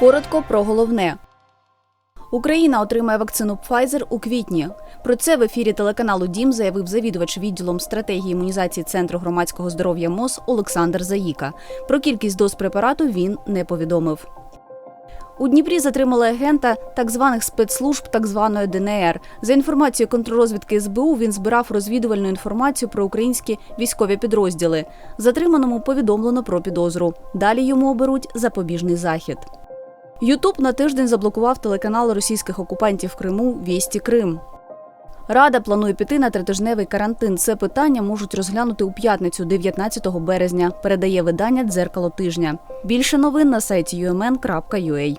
Коротко про головне. Україна отримає вакцину Pfizer у квітні. Про це в ефірі телеканалу Дім заявив завідувач відділом стратегії імунізації Центру громадського здоров'я МОЗ Олександр Заїка. Про кількість доз препарату він не повідомив. У Дніпрі затримали агента так званих спецслужб так званої ДНР. За інформацією контррозвідки СБУ, він збирав розвідувальну інформацію про українські військові підрозділи. Затриманому повідомлено про підозру. Далі йому оберуть запобіжний захід. Ютуб на тиждень заблокував телеканал російських окупантів Криму Вісті Крим. Рада планує піти на тритижневий карантин. Це питання можуть розглянути у п'ятницю, 19 березня. Передає видання Дзеркало тижня. Більше новин на сайті umn.ua.